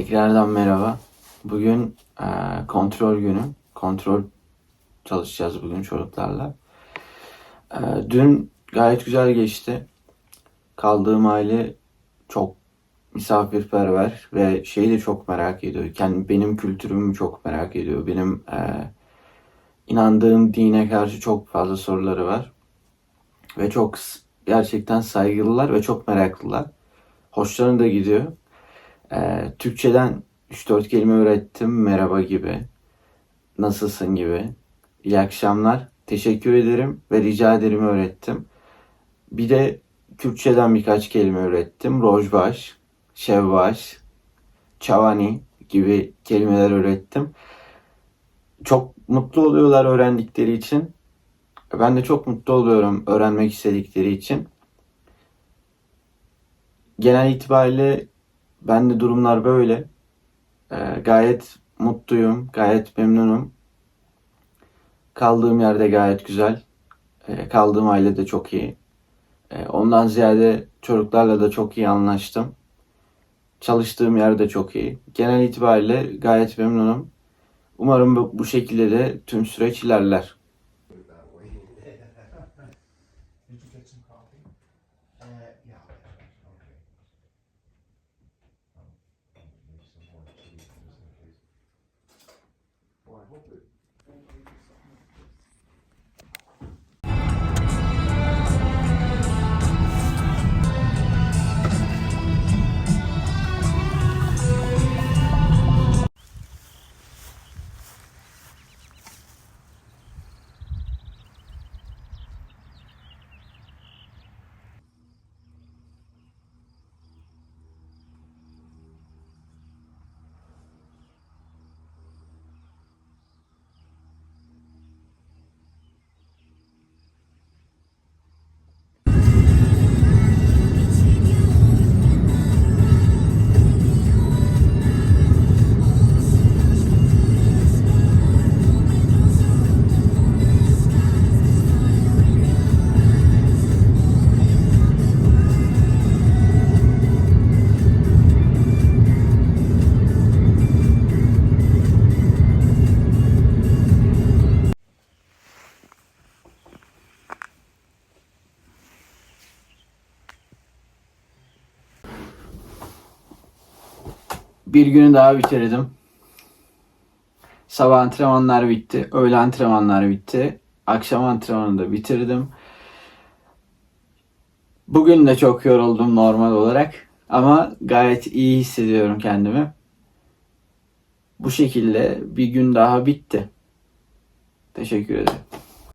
Tekrardan merhaba. Bugün eee, kontrol günü. Kontrol çalışacağız bugün çocuklarla. Eee, dün gayet güzel geçti. Kaldığım aile çok misafirperver ve şeyi de çok merak ediyor. Kendi benim kültürümü çok merak ediyor. Benim eee, inandığım dine karşı çok fazla soruları var. Ve çok gerçekten saygılılar ve çok meraklılar. Hoşlarına da gidiyor. Ee, Türkçeden 3-4 kelime öğrettim. Merhaba gibi, nasılsın gibi. İyi akşamlar, teşekkür ederim ve rica ederim öğrettim. Bir de Kürtçeden birkaç kelime öğrettim. Rojbaş, şevbaş, çavani gibi kelimeler öğrettim. Çok mutlu oluyorlar öğrendikleri için. Ben de çok mutlu oluyorum öğrenmek istedikleri için. Genel itibariyle ben de durumlar böyle. Ee, gayet mutluyum, gayet memnunum. Kaldığım yerde gayet güzel. Ee, kaldığım aile de çok iyi. Ee, ondan ziyade çocuklarla da çok iyi anlaştım. Çalıştığım yer de çok iyi. Genel itibariyle gayet memnunum. Umarım bu, bu şekilde de tüm süreç ilerler. Did you get some coffee? Uh, yeah, Bir günü daha bitirdim. Sabah antrenmanlar bitti. Öğle antrenmanlar bitti. Akşam antrenmanı da bitirdim. Bugün de çok yoruldum normal olarak. Ama gayet iyi hissediyorum kendimi. Bu şekilde bir gün daha bitti. Teşekkür ederim.